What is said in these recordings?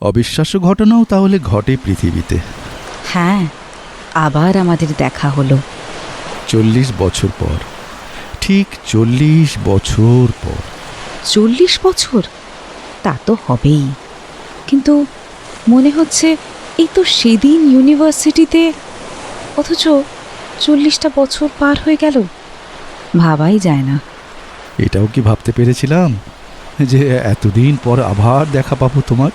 অবিশ্বাস্য ঘটনাও তাহলে ঘটে পৃথিবীতে। হ্যাঁ আবার আমাদের দেখা হলো। চল্লিশ বছর পর ঠিক চল্লিশ বছর পর। চল্লিশ বছর? তা তো হবেই। কিন্তু মনে হচ্ছে এই তো সেদিন ইউনিভার্সিটিতে অথচ চল্লিশটা বছর পার হয়ে গেল। ভাবাই যায় না। এটাও কি ভাবতে পেরেছিলাম যে এতদিন পর আবার দেখা পাবো তোমার?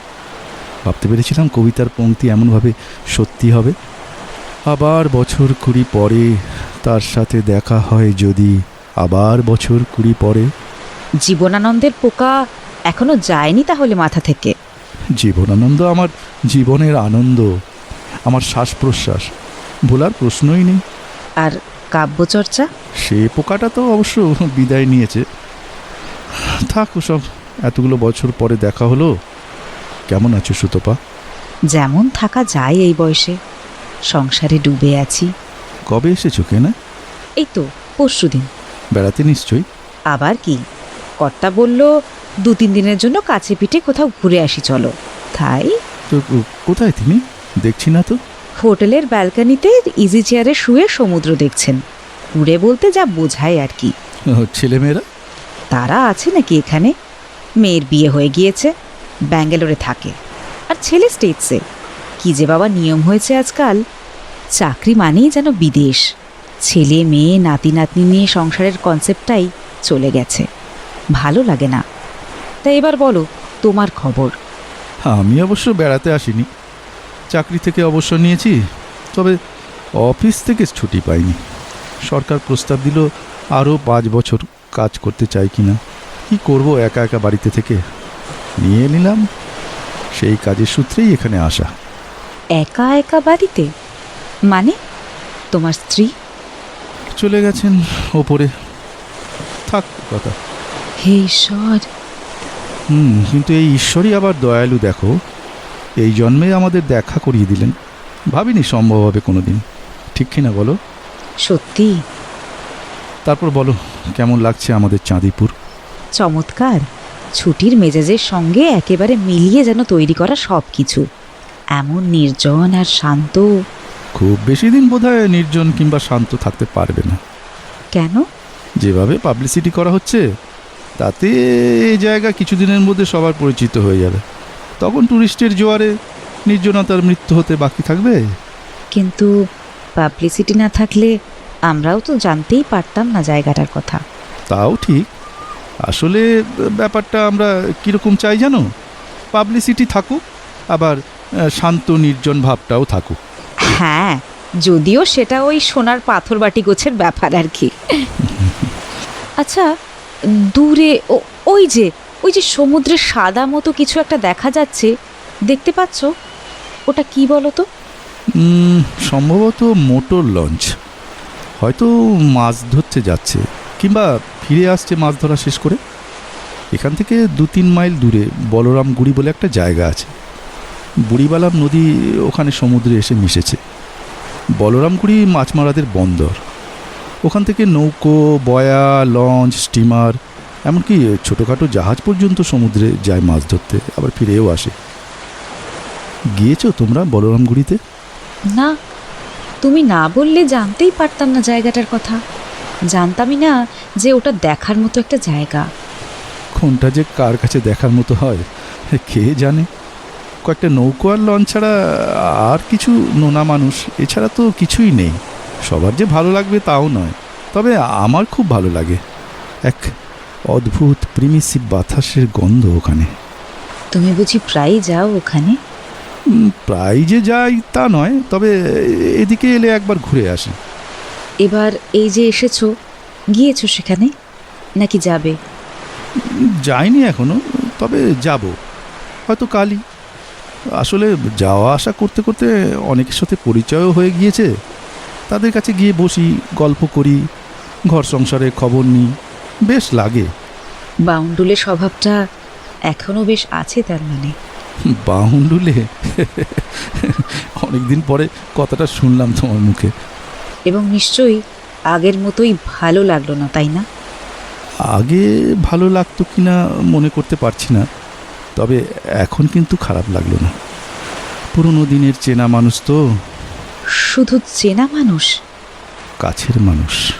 ভাবতে পেরেছিলাম কবিতার পংক্তি এমনভাবে সত্যি হবে। আবার বছর কুড়ি পরে তার সাথে দেখা হয় যদি আবার বছর কুড়ি পরে। জীবনানন্দের পোকা এখনও যায়নি তাহলে মাথা থেকে। জীবনানন্দ আমার জীবনের আনন্দ আমার শ্বাস প্রশ্বাস ভোলার প্রশ্নই নেই। আর কাব্যচর্চা? সে পোকাটা তো অবশ্য বিদায় নিয়েছে। থাক সব এতগুলো বছর পরে দেখা হলো। কেমন আছো সুতপা? যেমন থাকা যায় এই বয়সে। সংসারে ডুবে আছি। কবে এসেছ কেনা? এই তো পরশুদিন বেড়াতে নিশ্চয়ই? আবার কি? কর্তা বলল দু তিন দিনের জন্য কাছে পিঠে কোথাও ঘুরে আসি চলো। তাই? তো কোথায় তুমি দেখছি না তো। হোটেলের ব্যালকানিতে ইজি চেয়ারে শুয়ে সমুদ্র দেখছেন। ঘুরে বলতে যা বোঝায় আর কি। ছেলেমেয়েরা? তারা আছে নাকি এখানে? মেয়ের বিয়ে হয়ে গিয়েছে। ব্যাঙ্গালোরে থাকে। আর ছেলে স্টেটসে। কি যে বাবা নিয়ম হয়েছে আজকাল। চাকরি মানেই যেন বিদেশ। ছেলে, মেয়ে, নাতি, নাতনি নিয়ে সংসারের কনসেপ্টটাই চলে গেছে। ভালো লাগে না। তাই এবার বলো, তোমার খবর? আমি অবশ্য বেড়াতে আসিনি। চাকরি থেকে অবসর নিয়েছি, তবে অফিস থেকে ছুটি পাইনি। সরকার প্রস্তাব দিল, আরও পাঁচ বছর কাজ করতে চাই কি না কী করব একা একা বাড়িতে থেকে? নিয়ে নিলাম। সেই কাজের সূত্রেই এখানে আসা। একা একা বাড়িতে? মানে তোমার স্ত্রী? চলে গেছেন ওপরে। থাক কথা। হে ঈশ্বর। হুম কিন্তু এই ঈশ্বরই আবার দয়ালু দেখো। এই জন্মে আমাদের দেখা করিয়ে দিলেন। ভাবিনি সম্ভব হবে কোনো দিন ঠিক কিনা বলো? সত্যি? তারপর বলো কেমন লাগছে আমাদের চাঁদিপুর? চমৎকার। ছুটির মেজাজের সঙ্গে একেবারে মিলিয়ে যেন তৈরি করা সব কিছু এমন নির্জন আর শান্ত। খুব বেশি দিন বোধহয় নির্জন কিংবা শান্ত থাকতে পারবে না। কেন? যেভাবে পাবলিসিটি করা হচ্ছে তাতে এই জায়গা কিছুদিনের মধ্যে সবার পরিচিত হয়ে যাবে। তখন টুরিস্টের জোয়ারে নির্জনতার মৃত্যু হতে বাকি থাকবে? কিন্তু পাবলিসিটি না থাকলে আমরাও তো জানতেই পারতাম না জায়গাটার কথা। তাও ঠিক। আসলে ব্যাপারটা আমরা কীরকম চাই জানো? পাবলিসিটি থাকুক আবার শান্ত নির্জন ভাবটাও থাকুক। হ্যাঁ যদিও সেটা ওই সোনার পাথর বাটি গোছের ব্যাপার আর কি। আচ্ছা দূরে ওই যে ওই যে সমুদ্রের সাদা মতো কিছু একটা দেখা যাচ্ছে দেখতে পাচ্ছ? ওটা কি বলো তো সম্ভবত মোটর লঞ্চ। হয়তো মাছ ধরতে যাচ্ছে। কিংবা ফিরে আসছে মাছ ধরা শেষ করে, এখান থেকে দু তিন মাইল দূরে বলরামগুড়ি বলে একটা জায়গা আছে। বুড়িবালাম নদী ওখানে সমুদ্রে এসে মিশেছে। বলরামগুড়ি মাছমারাদের বন্দর। ওখান থেকে নৌকো, বয়া, লঞ্চ, স্টিমার, এমনকি ছোটোখাটো জাহাজ পর্যন্ত সমুদ্রে যায় মাছ ধরতে, আবার ফিরেও আসে। গিয়েছো তোমরা বলরামগুড়িতে না, তুমি না বললে জানতেই পারতাম না জায়গাটার কথা। জানতামই না যে ওটা দেখার মতো একটা জায়গা। কোনটা যে কার কাছে দেখার মতো হয় কে জানে? কয়েকটা নৌকো আর লঞ্চ ছাড়া আর কিছু নোনা মানুষ এছাড়া তো কিছুই নেই। সবার যে ভালো লাগবে তাও নয়। তবে আমার খুব ভালো লাগে। এক অদ্ভুত প্রিমিসিভ বাতাসের গন্ধ ওখানে। তুমি বুঝি প্রায়ই যাও ওখানে? প্রায় যে যাই তা নয় তবে এদিকে এলে একবার ঘুরে আসি। এবার এই যে এসেছ গিয়েছো সেখানে? নাকি যাবে? যাইনি এখনও তবে যাব। হয়তো কালই। আসলে যাওয়া আসা করতে করতে অনেকের সাথে পরিচয়ও হয়ে গিয়েছে। তাদের কাছে গিয়ে বসি গল্প করি ঘর সংসারে খবর নিই। বেশ লাগে। বাউন্ডুলে স্বভাবটা এখনও বেশ আছে তার মানে। বাউন্ডুলে? অনেকদিন পরে কথাটা শুনলাম তোমার মুখে। এবং নিশ্চয়ই আগের মতোই ভালো লাগল না তাই না? আগে ভালো লাগতো কি না মনে করতে পারছি না তবে এখন কিন্তু খারাপ লাগল না। পুরনো দিনের চেনা মানুষ তো। শুধু চেনা মানুষ? কাছের মানুষ।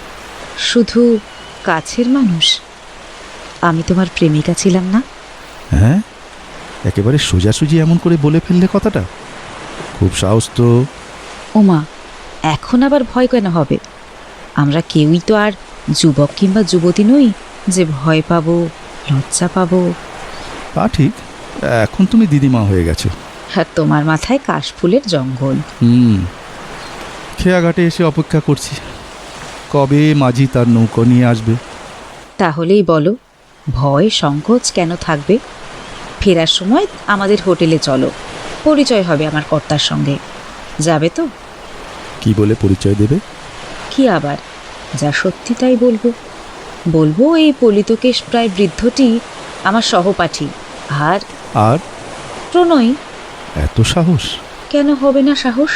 শুধু কাছের মানুষ? আমি তোমার প্রেমিকা ছিলাম না? হ্যাঁ? একেবারে সোজাসুজি এমন করে বলে ফেললে কথাটা? খুব সাহস তো। ওমা এখন আবার ভয় কেন হবে? আমরা কেউই তো আর যুবক কিংবা যুবতী নই যে ভয় পাবো লজ্জা পাবো। তা ঠিক। এখন তুমি দিদিমা হয়ে গেছো। আর তোমার মাথায় কাশফুলের জঙ্গল। হুম। খেয়াঘাটে এসে অপেক্ষা করছি। কবে মাঝি তার নৌকো নিয়ে আসবে? তাহলেই বলো ভয় সংকোচ কেন থাকবে? ফেরার সময় আমাদের হোটেলে চলো। পরিচয় হবে আমার কর্তার সঙ্গে। যাবে তো? কি বলে পরিচয় দেবে? কি আবার? যা সত্যি তাই বলব। বলব এই পলিতকেশ প্রায় বৃদ্ধটি আমার সহপাঠী। আর আর? প্রণয়। এত সাহস? কেন হবে না সাহস?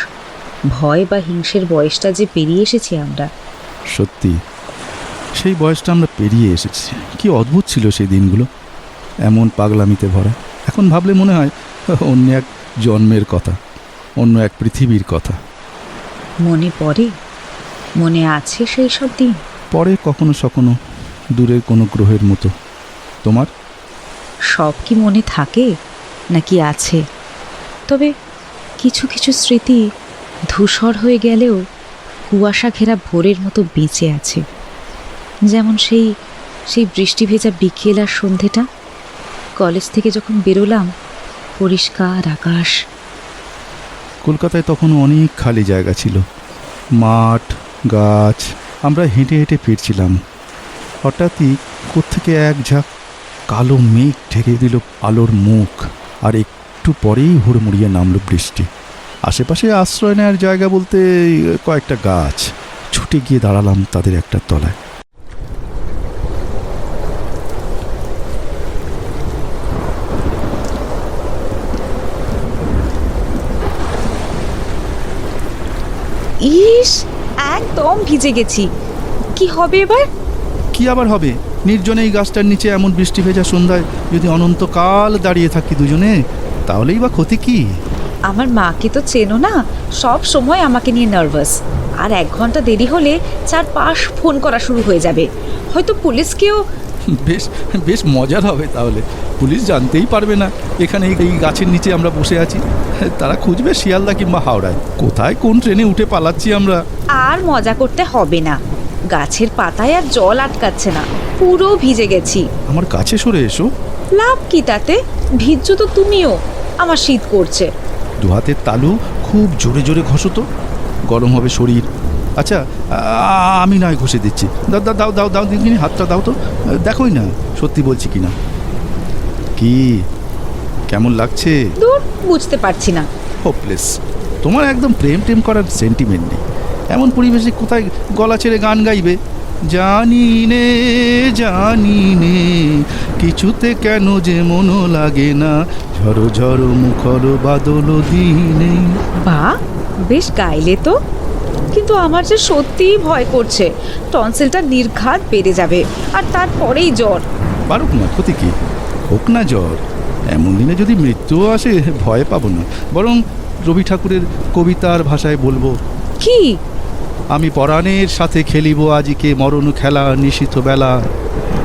ভয় বা হিংসের বয়সটা যে পেরিয়ে এসেছি আমরা। সত্যি সেই বয়সটা আমরা পেরিয়ে এসেছি। কি অদ্ভুত ছিল সেই দিনগুলো। এমন পাগলামিতে ভরা। এখন ভাবলে মনে হয় অন্য এক জন্মের কথা অন্য এক পৃথিবীর কথা। মনে পড়ে? মনে আছে সেই সব দিন? পরে কখনো সখনো দূরের কোনো গ্রহের মতো। তোমার? সব কি মনে থাকে? নাকি আছে? তবে কিছু কিছু স্মৃতি ধূসর হয়ে গেলেও কুয়াশা ঘেরা ভোরের মতো বেঁচে আছে। যেমন সেই সেই বৃষ্টি ভেজা বিকেল আর সন্ধেটা। কলেজ থেকে যখন বেরোলাম পরিষ্কার আকাশ কলকাতায় তখন অনেক খালি জায়গা ছিল। মাঠ, গাছ, আমরা হেঁটে হেঁটে ফিরছিলাম। হঠাৎই কোত্থেকে এক ঝাঁক কালো মেঘ ঢেকে দিল আলোর মুখ আর একটু পরেই হুড়মুড়িয়ে নামলো বৃষ্টি। আশেপাশে আশ্রয় নেওয়ার জায়গা বলতে কয়েকটা গাছ। ছুটে গিয়ে দাঁড়ালাম তাদের একটা তলায়। ইস একদম ভিজে গেছি। কি হবে এবার? কি আবার হবে? নির্জনে এই গাছটার নিচে এমন বৃষ্টি ভেজা সন্ধ্যায় যদি অনন্তকাল দাঁড়িয়ে থাকি দুজনে তাহলেই বা ক্ষতি কি? আমার মাকে তো চেনো না সব সময় আমাকে নিয়ে নার্ভাস। আর এক ঘণ্টা দেরি হলে চার পাশ ফোন করা শুরু হয়ে যাবে। হয়তো পুলিশকেও বেশ বেশ মজার হবে তাহলে। পুলিশ জানতেই পারবে না। এখানে এই- গাছের নিচে আমরা বসে আছি। তারা খুঁজবে শিয়ালদা কিংবা হাওড়ায়। কোথায় কোন ট্রেনে উঠে পালাচ্ছি আমরা? আর মজা করতে হবে না। গাছের পাতায় আর জল আটকাচ্ছে না। পুরো ভিজে গেছি। আমার কাছে সরে এসো। লাভ কি তাতে? ভিজছো তো তুমিও। আমার শীত করছে। দু হাতের তালু খুব জোরে জোরে ঘষো তো। গরম হবে শরীর। আচ্ছা আমি নয় ঘষে দিচ্ছি। দাও দাও দাও দাও দাও দিদি হাতটা দাও তো। দেখোই না সত্যি বলছি কিনা। কি? কেমন লাগছে? দূর বুঝতে পারছি না। হোপলেস তোমার একদম প্রেম টেম করার সেন্টিমেন্ট নেই। এমন পরিবেশে কোথায় গলা ছেড়ে গান গাইবে? জানি নে জানি নে কিছুতে কেন যে মনো লাগে না। ঝড়ো ঝড়ো মুখর বাদল দিনে। বা বেশ গাইলে তো। কিন্তু আমার যে সত্যিই ভয় করছে টনসিলটা নির্ঘাত বেড়ে যাবে আর তারপরেই জ্বর। পারুক না ক্ষতি কি? হোক না জ্বর এমন দিনে যদি মৃত্যুও আসে ভয় পাবো না। বরং রবি ঠাকুরের কবিতার ভাষায় বলব কি? আমি পরাণের সাথে খেলিব আজিকে মরণ খেলা নিশিত বেলা।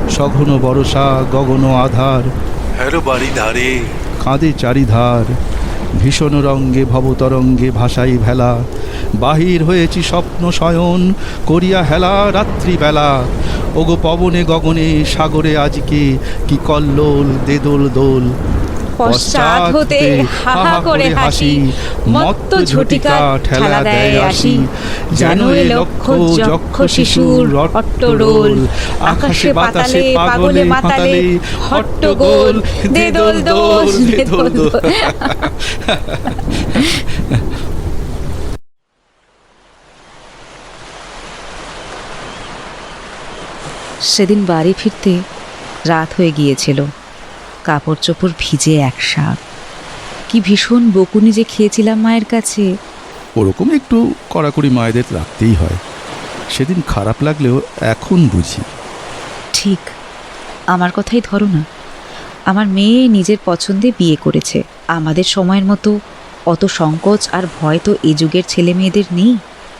সঘন বরষা গগন আধার হ্যালো বাড়ি ধারে। কাঁদে চারিধার ভীষণ রঙ্গে ভবতরঙ্গে ভাসাই ভেলা। বাহির হয়েছি স্বপ্ন শয়ন করিয়া হেলা রাত্রিবেলা। ওগো পবনে গগনে সাগরে আজকে কি কল্লোল দেদোল দোল। পশ্চাৎ হতে হা হা করে হাসি মত্ত ঝটিকা ঠেলা দেয় আসি। যেন এ লক্ষ যক্ষ শিশুর হট্টরোল আকাশে পাতালে পাগলে মাতালে হট্টগোল দে দোল দোল। দে দোল। সেদিন বাড়ি ফিরতে রাত হয়ে গিয়েছিল। কাপড় চোপড় ভিজে এক শাক। কি ভীষণ বকুনি যে খেয়েছিলাম মায়ের কাছে। ওরকম একটু কড়াকড়ি মায়েদের রাখতেই হয়। সেদিন খারাপ লাগলেও এখন বুঝি। ঠিক। আমার কথাই ধরো না। আমার মেয়ে নিজের পছন্দে বিয়ে করেছে। আমাদের সময়ের মতো অত সংকোচ আর ভয় তো এ যুগের ছেলে মেয়েদের নেই।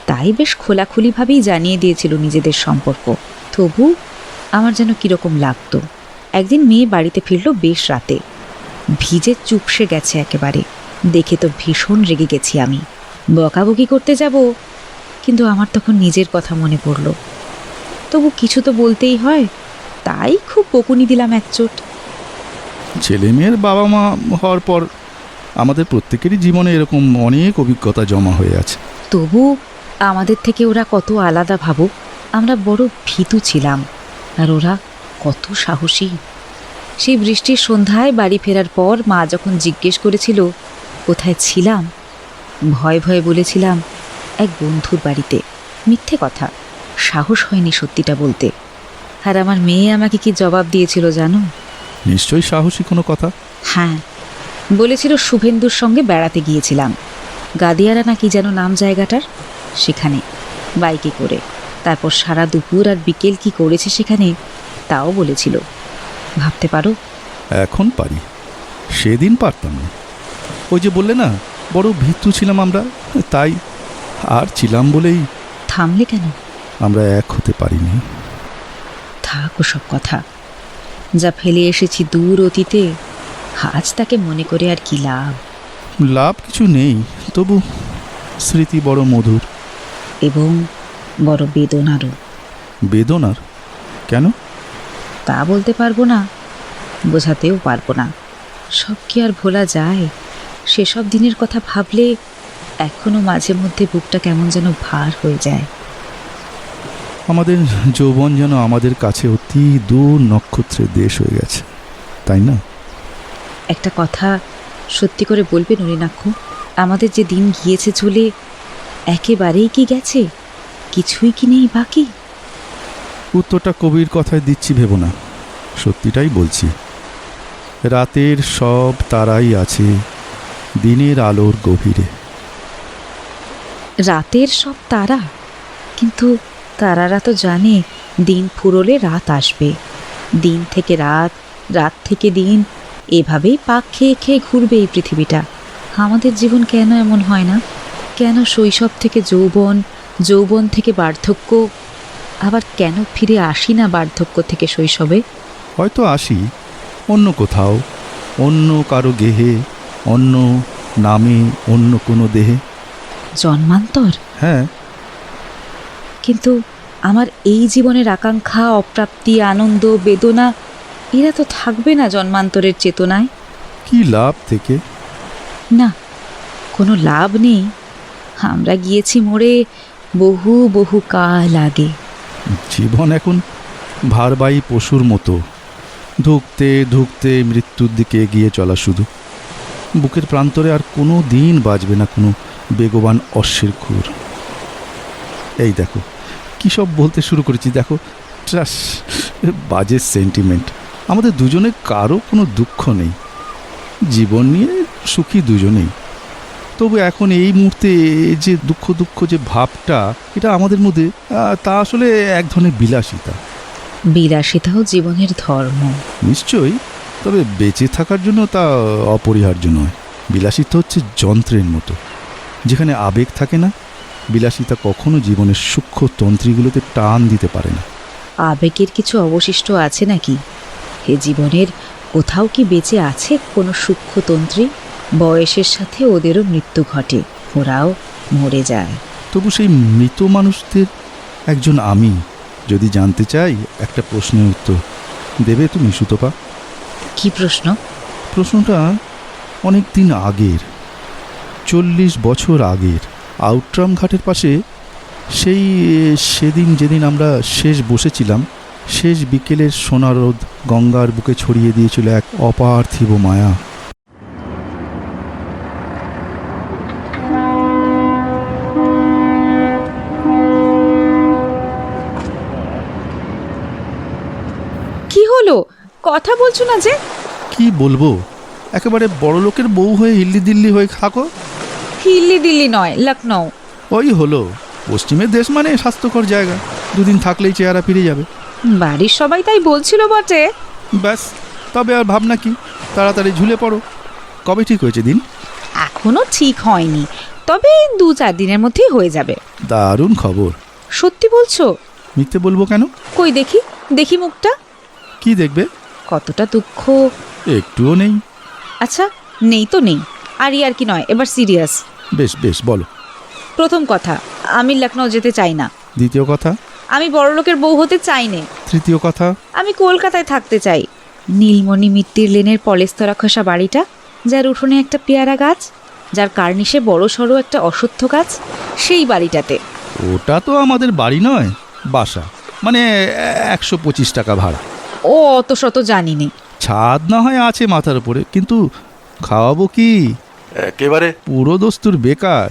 তাই বেশ খোলাখুলিভাবেই জানিয়ে দিয়েছিল নিজেদের সম্পর্ক। তবু আমার যেন কীরকম লাগতো। একদিন মেয়ে বাড়িতে ফিরল বেশ রাতে। ভিজে চুপসে গেছে একেবারে। দেখে তো ভীষণ রেগে গেছি আমি। বকাবকি করতে যাব? কিন্তু আমার তখন নিজের কথা মনে পড়ল। তবু কিছু তো বলতেই হয়। তাই খুব বকুনি দিলাম এক চোট। ছেলে মেয়ের বাবা মা হওয়ার পর আমাদের প্রত্যেকেরই জীবনে এরকম অনেক অভিজ্ঞতা জমা হয়ে আছে। তবু আমাদের থেকে ওরা কত আলাদা ভাবুক। আমরা বড় ভীতু ছিলাম। আর ওরা কত সাহসী। সেই বৃষ্টির সন্ধ্যায় বাড়ি ফেরার পর মা যখন জিজ্ঞেস করেছিল কোথায় ছিলাম? ভয়ে ভয়ে বলেছিলাম এক বন্ধুর বাড়িতে। মিথ্যে কথা। সাহস হয়নি সত্যিটা বলতে। আর আমার মেয়ে আমাকে কি জবাব দিয়েছিল জানো? নিশ্চয়ই সাহসী কোনো কথা। হ্যাঁ। বলেছিল শুভেন্দুর সঙ্গে বেড়াতে গিয়েছিলাম। গাদিয়ারা নাকি যেন নাম জায়গাটার? সেখানে। বাইকে করে। তারপর সারা দুপুর আর বিকেল কি করেছে সেখানে তাও বলেছিল। ভাবতে পারো? এখন পারি। সেদিন পারতাম না। ওই যে বললে না বড় ভীতু ছিলাম আমরা তাই আর ছিলাম বলেই থামলে কেন? আমরা এক হতে পারিনি। থাক সব কথা। যা ফেলে এসেছি দূর অতীতে আজ তাকে মনে করে আর কি লাভ? লাভ কিছু নেই তবু স্মৃতি বড় মধুর। এবং বড় বেদনারও। বেদনার? কেন? তা বলতে পারব না বোঝাতেও পারব না। সব কি আর ভোলা যায়? সেসব দিনের কথা ভাবলে এখনও মাঝে মধ্যে বুকটা কেমন যেন ভার হয়ে যায়। আমাদের যৌবন যেন আমাদের কাছে অতি দূর নক্ষত্রের দেশ হয়ে গেছে তাই না? একটা কথা সত্যি করে বলবে নলিনাক্ষ আমাদের যে দিন গিয়েছে চলে একেবারেই কি গেছে? কিছুই কি নেই বাকি? উত্তরটা কবির কথায় দিচ্ছি ভেবো না। সত্যিটাই বলছি। রাতের সব তারাই আছে দিনের আলোর গভীরে। রাতের সব তারা? কিন্তু তারারা তো জানে দিন ফুরোলে রাত আসবে। দিন থেকে রাত রাত থেকে দিন এভাবেই পাক খেয়ে খেয়ে ঘুরবে এই পৃথিবীটা। আমাদের জীবন কেন এমন হয় না? কেন শৈশব থেকে যৌবন যৌবন থেকে বার্ধক্য আবার কেন ফিরে আসি না বার্ধক্য থেকে শৈশবে? হয়তো আসি অন্য কোথাও অন্য কারও গেহে অন্য নামে অন্য কোনো দেহে। জন্মান্তর? হ্যাঁ। কিন্তু আমার এই জীবনের আকাঙ্ক্ষা অপ্রাপ্তি আনন্দ বেদনা এরা তো থাকবে না জন্মান্তরের চেতনায়। কি লাভ থেকে? না কোনো লাভ নেই। আমরা গিয়েছি মোড়ে বহু বহু কাল আগে। জীবন এখন ভারবাহী পশুর মতো। ধুকতে ধুকতে মৃত্যুর দিকে এগিয়ে চলা শুধু। বুকের প্রান্তরে আর কোনো দিন বাজবে না কোনো বেগবান অশ্বের খুর। এই দেখো, কী সব বলতে শুরু করেছি দেখো। ট্রাস বাজে সেন্টিমেন্ট আমাদের দুজনে কারও কোনো দুঃখ নেই। জীবন নিয়ে সুখী দুজনেই। তবু এখন এই মুহূর্তে যে দুঃখ দুঃখ যে ভাবটা এটা আমাদের মধ্যে তা আসলে এক ধরনের বিলাসিতা। বিলাসিতাও জীবনের ধর্ম। নিশ্চয়ই তবে বেঁচে থাকার জন্য তা অপরিহার্য নয়। বিলাসিতা হচ্ছে যন্ত্রের মতো। যেখানে আবেগ থাকে না বিলাসিতা কখনো জীবনের সূক্ষ্ম তন্ত্রীগুলোতে টান দিতে পারে না। আবেগের কিছু অবশিষ্ট আছে নাকি? হে জীবনের কোথাও কি বেঁচে আছে কোনো সূক্ষ্মতন্ত্রী বয়সের সাথে ওদেরও মৃত্যু ঘটে ওরাও মরে যায়। তবু সেই মৃত মানুষদের একজন আমি যদি জানতে চাই একটা প্রশ্নের উত্তর দেবে তুমি সুতপা? কি প্রশ্ন? প্রশ্নটা অনেক দিন আগের চল্লিশ বছর আগের। আউট্রাম ঘাটের পাশে সেই সেদিন যেদিন আমরা শেষ বসেছিলাম শেষ বিকেলের সোনারোদ গঙ্গার বুকে ছড়িয়ে দিয়েছিল এক অপার্থিব মায়া কি হলো কথা বলছো না যে? কি বলব? একেবারে বড় লোকের বউ হয়ে হিল্লি দিল্লি হয়ে থাকো। হিল্লি দিল্লি নয় লখনৌ ওই হলো। পশ্চিমের দেশ মানে স্বাস্থ্যকর জায়গা। দুদিন থাকলেই চেহারা ফিরে যাবে। বাড়ির সবাই তাই বলছিল বটে। ব্যাস তবে আর ভাবনা কি? তাড়াতাড়ি ঝুলে পড়ো। কবে ঠিক হয়েছে দিন? এখনও ঠিক হয়নি তবে দু চার দিনের মধ্যেই হয়ে যাবে। দারুণ খবর। সত্যি বলছো? মিথ্যে বলব কেন? কই দেখি দেখি মুখটা। কি দেখবে? কতটা দুঃখ? একটুও নেই। আচ্ছা নেই তো নেই। আর আর কি নয় এবার সিরিয়াস। বেশ বেশ বলো। প্রথম কথা আমি লখনৌ যেতে চাই না। দ্বিতীয় কথা? আমি বড়লোকের বউ হতে চাই নে। তৃতীয় কথা? আমি কলকাতায় থাকতে চাই। নীলমণি মিত্তির লেনের পলেস্তরা খসা বাড়িটা যার উঠোনে একটা পেয়ারা গাছ যার কার্নিশে বড় সড়ো একটা অশ্বত্থ গাছ সেই বাড়িটাতে। ওটা তো আমাদের বাড়ি নয় বাসা। মানে একশো পঁচিশ টাকা ভাড়া। ও অত শত জানি নে ছাদ না হয় আছে মাথার উপরে কিন্তু খাওয়াবো কি? একেবারে। পুরো দস্তুর বেকার।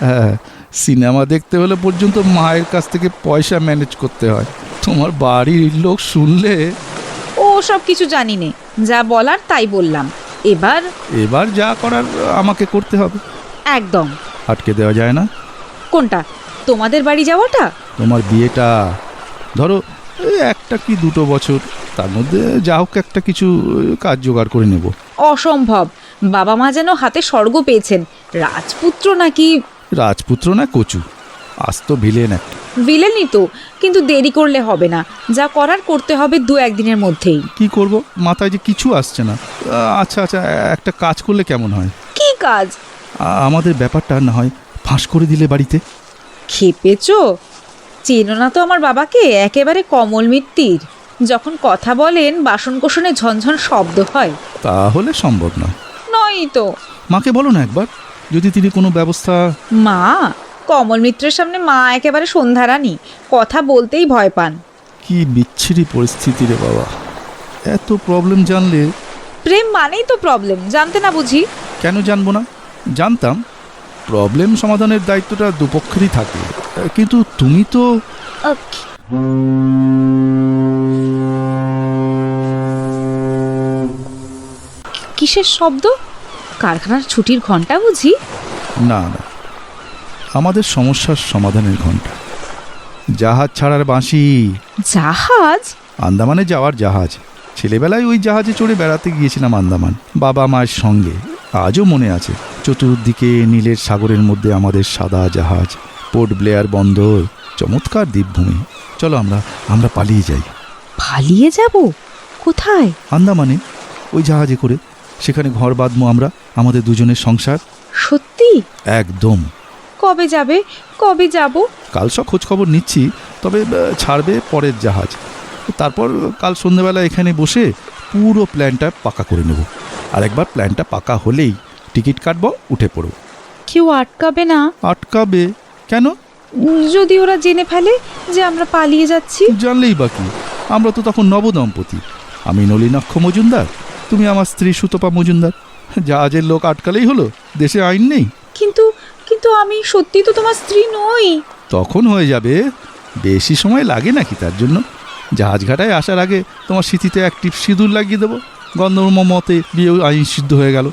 হ্যাঁ সিনেমা দেখতে হলে পর্যন্ত মায়ের কাছ থেকে পয়সা ম্যানেজ করতে হয়। তোমার বাড়ির লোক শুনলে? ও সব কিছু জানি নে যা বলার তাই বললাম। এবার এবার যা করার আমাকে করতে হবে। একদম। আটকে দেওয়া যায় না। কোনটা? তোমাদের বাড়ি যাওয়াটা? তোমার বিয়েটা। ধরো একটা কি দুটো বছর? তার মধ্যে যা হোক একটা কিছু কাজ জোগাড় করে নেব। অসম্ভব। বাবা মা যেন হাতে স্বর্গ পেয়েছেন। রাজপুত্র নাকি রাজপুত্র না কচু? আজ তো ভিলেন একটা। ভিলেনই তো কিন্তু দেরি করলে হবে না। যা করার করতে হবে দু একদিনের মধ্যেই। কি করব? মাথায় যে কিছু আসছে না। আচ্ছা আচ্ছা একটা কাজ করলে কেমন হয়? কি কাজ? আমাদের ব্যাপারটা না হয় ফাঁস করে দিলে বাড়িতে। খেপেছো? চেনো না তো আমার বাবাকে? একেবারে কমল মিত্তির যখন কথা বলেন বাসন কোষণে ঝনঝন শব্দ হয়। তাহলে সম্ভব নয় নয়ই তো। মাকে বলো না একবার যদি তিনি কোনো ব্যবস্থা মা কমল মিত্রের সামনে মা একেবারে সন্ধ্যারানী কথা বলতেই ভয় পান। কি বিচ্ছিরি পরিস্থিতি রে বাবা। এত প্রবলেম জানলে প্রেম মানেই তো প্রবলেম জানতে না বুঝি? কেন জানব না? জানতাম। প্রবলেম সমাধানের দায়িত্বটা দুপক্ষেরই থাকে। কিন্তু তুমি তো কিসের শব্দ? কারখানার ছুটির ঘণ্টা বুঝি? না না। আমাদের সমস্যার সমাধানের ঘণ্টা জাহাজ ছাড়ার বাঁশি। জাহাজ? আন্দামানে যাওয়ার জাহাজ। ছেলেবেলায় ওই জাহাজে চড়ে বেড়াতে গিয়েছিলাম আন্দামান। বাবা মায়ের সঙ্গে। আজও মনে আছে। চতুর্দিকে নীলের সাগরের মধ্যে আমাদের সাদা জাহাজ। পোর্ট ব্লেয়ার বন্দর। চমৎকার দ্বীপভূমি। চলো আমরা আমরা পালিয়ে যাই। পালিয়ে যাব? কোথায়? আন্দামানে ওই জাহাজে করে। সেখানে ঘর বাঁধবো আমরা আমাদের দুজনের সংসার। সত্যি? একদম। কবে যাবে? কবে যাব? কাল সব খোঁজ খবর নিচ্ছি তবে ছাড়বে পরের জাহাজ। তারপর কাল সন্ধ্যেবেলা এখানে বসে পুরো প্ল্যানটা পাকা করে নেব। আর একবার প্ল্যানটা পাকা হলেই টিকিট কাটবো উঠে পড়ব। কেউ আটকাবে না? আটকাবে। কেন? যদি ওরা জেনে ফেলে যে আমরা পালিয়ে যাচ্ছি। জানলেই বাকি আমরা তো তখন নবদম্পতি। আমি নলিনাক্ষ মজুমদার তুমি আমার স্ত্রী সুতপা মজুমদার। জাহাজের লোক আটকালেই হলো দেশে আইন নেই। কিন্তু কিন্তু আমি সত্যি তো তোমার স্ত্রী নই। তখন হয়ে যাবে বেশি সময় লাগে নাকি তার জন্য? জাহাজ ঘাটায় আসার আগে তোমার স্মৃতিতে এক টিপ সিঁদুর লাগিয়ে দেবো। গন্ধর্ম মতে বিয়ে আইন সিদ্ধ হয়ে গেল।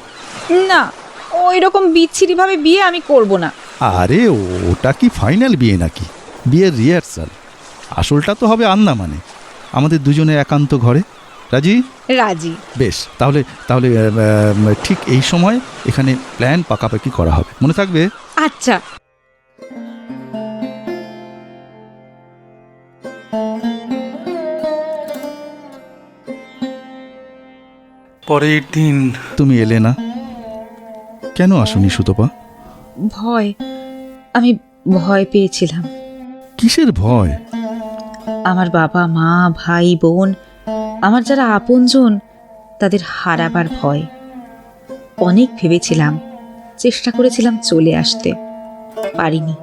না ওই রকম বিচ্ছিরিভাবে বিয়ে আমি করব না। আরে ওটা কি ফাইনাল বিয়ে নাকি? বিয়ের রিহার্সাল আসলটা তো হবে আন্দামানে আমাদের দুজনে একান্ত ঘরে। রাজি? রাজি। বেশ তাহলে তাহলে ঠিক এই সময় এখানে প্ল্যান পাকাপাকি করা হবে। মনে থাকবে? আচ্ছা। পরের দিন তুমি এলে না? কেন আসনি সুতপা? ভয় আমি ভয় পেয়েছিলাম। কিসের ভয়? আমার বাবা মা ভাই বোন আমার যারা আপনজন তাদের হারাবার ভয়। অনেক ভেবেছিলাম চেষ্টা করেছিলাম চলে আসতে। পারিনি।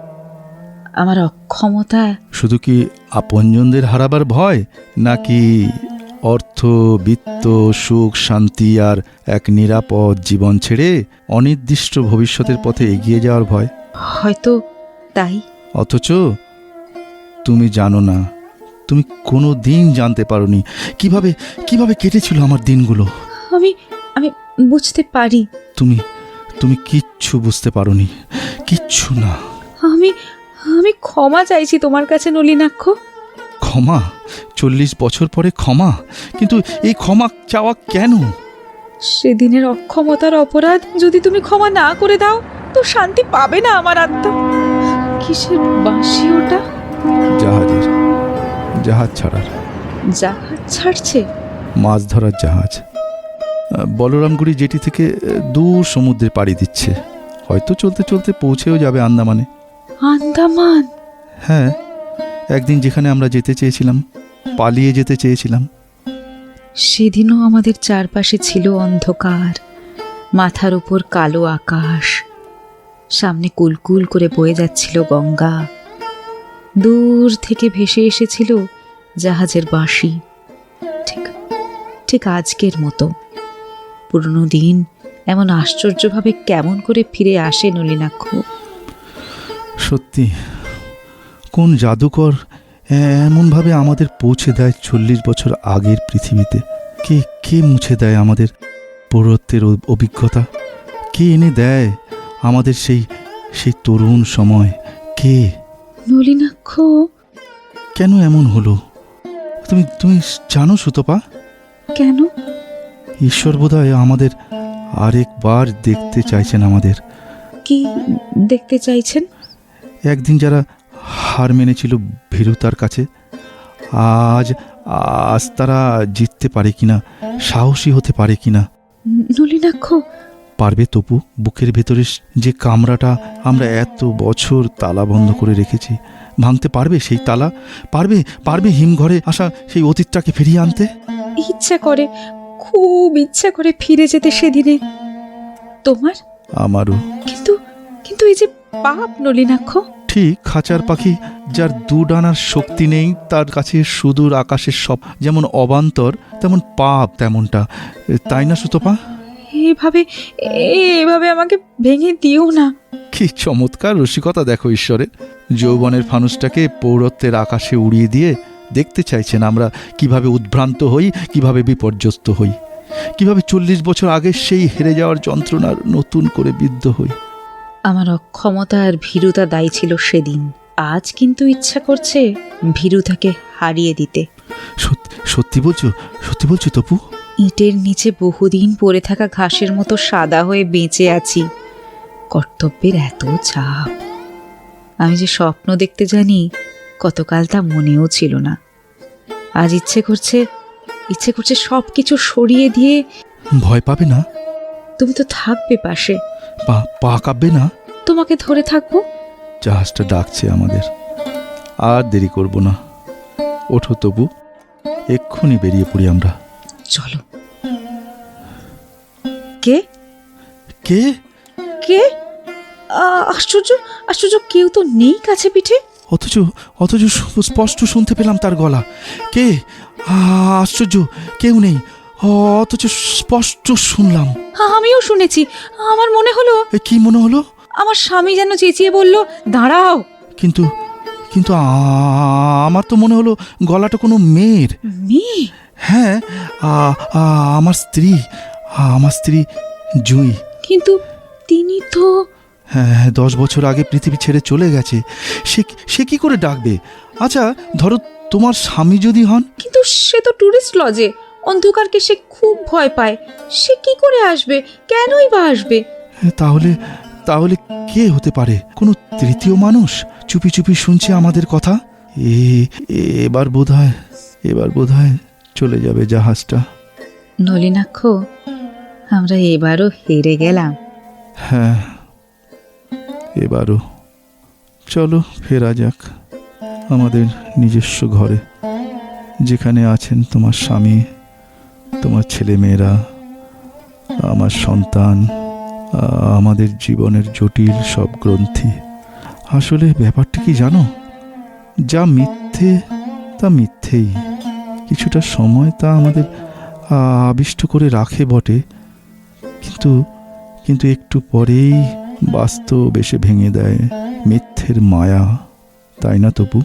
আমার অক্ষমতা শুধু কি আপনজনদের হারাবার ভয় নাকি অর্থ বিত্ত সুখ শান্তি আর এক নিরাপদ জীবন ছেড়ে অনির্দিষ্ট ভবিষ্যতের পথে এগিয়ে যাওয়ার ভয়। হয়তো তাই। অথচ তুমি জানো না তুমি কোনো দিন জানতে পারোনি কীভাবে কীভাবে কেটেছিল আমার দিনগুলো। আমি আমি বুঝতে পারি। তুমি তুমি কিচ্ছু বুঝতে পারোনি কিচ্ছু না। আমি আমি ক্ষমা চাইছি তোমার কাছে নলিনাক্ষ। ক্ষমা চল্লিশ বছর পরে ক্ষমা। কিন্তু এই ক্ষমা চাওয়া কেন? সেদিনের অক্ষমতার অপরাধ যদি তুমি ক্ষমা না করে দাও তো শান্তি পাবে না আমার আত্মা। কিসের বাঁশি ওটা? জাহাজের জাহাজ ছাড়ার। জাহাজ ছাড়ছে? মাছ ধরার জাহাজ। বলরামগুড়ি জেটি থেকে দূর সমুদ্রে পাড়ি দিচ্ছে। হয়তো চলতে চলতে পৌঁছেও যাবে আন্দামানে। আন্দামান? হ্যাঁ। একদিন যেখানে আমরা যেতে চেয়েছিলাম পালিয়ে যেতে চেয়েছিলাম। সেদিনও আমাদের চারপাশে ছিল অন্ধকার মাথার উপর কালো আকাশ। সামনে কুলকুল করে বয়ে যাচ্ছিল গঙ্গা। দূর থেকে ভেসে এসেছিল জাহাজের বাঁশি। ঠিক ঠিক আজকের মতো। পুরনো দিন এমন আশ্চর্যভাবে কেমন করে ফিরে আসে নলিনাক্ষ। সত্যি কোন জাদুকর এমনভাবে আমাদের পৌঁছে দেয় চল্লিশ বছর আগের পৃথিবীতে? কে কে মুছে দেয় আমাদের পৌরত্বের অভিজ্ঞতা? কে এনে দেয় আমাদের সেই সেই তরুণ সময়? কে? নলিনাক্ষ? কেন এমন হলো? তুমি তুমি জানো সুতপা? কেন? ঈশ্বর বোধহয় আমাদের আরেকবার দেখতে চাইছেন আমাদের। কি দেখতে চাইছেন? একদিন যারা হার মেনেছিল ভীরুতার কাছে। আজ আজ তারা জিততে পারে কিনা সাহসী হতে পারে কিনা? নলিনাক্ষ। পারবে তপু বুকের ভেতরে যে কামরাটা আমরা এত বছর তালা বন্ধ করে রেখেছি। ভাঙতে পারবে সেই তালা? পারবে পারবে হিমঘরে আসা সেই অতীতটাকে ফিরিয়ে আনতে? ইচ্ছা করে খুব ইচ্ছা করে ফিরে যেতে সেদিনে। তোমার? আমারও। কিন্তু কিন্তু এই যে পাপ নলিনাক্ষ। ঠিক খাঁচার পাখি যার দু ডানার শক্তি নেই তার কাছে সুদূর আকাশের সব যেমন অবান্তর তেমন পাপ তেমনটা। তাই না সুতপা? এভাবে এভাবে আমাকে ভেঙে দিও না। কি চমৎকার রসিকতা দেখো ঈশ্বরের যৌবনের ফানুসটাকে পৌরত্বের আকাশে উড়িয়ে দিয়ে দেখতে চাইছেন আমরা কীভাবে উদ্ভ্রান্ত হই কীভাবে বিপর্যস্ত হই। কীভাবে চল্লিশ বছর আগে সেই হেরে যাওয়ার যন্ত্রণার নতুন করে বিদ্ধ হই। আমার অক্ষমতা আর ভীরুতা দায়ী ছিল সেদিন। আজ কিন্তু ইচ্ছা করছে ভীরুতাকে হারিয়ে দিতে। সত্যি বলছো সত্যি বলছো তপু? ইটের নিচে বহুদিন পড়ে থাকা ঘাসের মতো সাদা হয়ে বেঁচে আছি। কর্তব্যের এত চাপ। আমি যে স্বপ্ন দেখতে জানি কতকাল তা মনেও ছিল না। আজ ইচ্ছে করছে ইচ্ছে করছে সব কিছু সরিয়ে দিয়ে ভয় পাবে না? তুমি তো থাকবে পাশে। পা পা কাঁপবে না? তোমাকে ধরে থাকব? জাহাজটা ডাকছে আমাদের। আর দেরি করব না। ওঠো তবু। এক্ষুনি বেরিয়ে পড়ি আমরা। চলো। কে? কে? কে? আশ্চর্য আশ্চর্য কেউ তো নেই কাছে পিঠে। অথচ অথচ স্পষ্ট শুনতে পেলাম তার গলা। কে? আ, আশ্চর্য কেউ নেই। অথচ স্পষ্ট শুনলাম। আমিও শুনেছি। আমার মনে হলো কি মনে হলো? আমার স্বামী যেন চেঁচিয়ে বলল দাঁড়াও। কিন্তু কিন্তু আমার তো মনে হলো গলাটা কোনো মেয়ের। মেয়ে? হ্যাঁ আমার স্ত্রী আমার স্ত্রী জুই। কিন্তু তিনি তো হ্যাঁ দশ বছর আগে পৃথিবী ছেড়ে চলে গেছে। সে সে কি করে ডাকবে? আচ্ছা ধরো তোমার স্বামী যদি হন? কিন্তু সে তো টুরিস্ট লজে অন্ধকারকে সে খুব ভয় পায়। সে কি করে আসবে? কেনই বা আসবে? তাহলে তাহলে কে হতে পারে? কোনো তৃতীয় মানুষ? চুপি চুপি শুনছে আমাদের কথা? এ এবার বোধহয় এবার বোধহয় চলে যাবে জাহাজটা। নলিনাক্ষ আমরা এবারও হেরে গেলাম। হ্যাঁ এবারও। চলো ফেরা যাক আমাদের নিজস্ব ঘরে যেখানে আছেন তোমার স্বামী। তোমার ছেলে মেয়েরা আমার সন্তান, আমাদের জীবনের জটিল সব গ্রন্থি। আসলে ব্যাপারটা কি জানো? যা মিথ্যে, তা মিথ্যেই। কিছুটা সময় তা আমাদের আবিষ্ট করে রাখে বটে। কিন্তু কিন্তু একটু পরেই বাস্তব এসে ভেঙে দেয় মিথ্যের মায়া। তাই না তবু?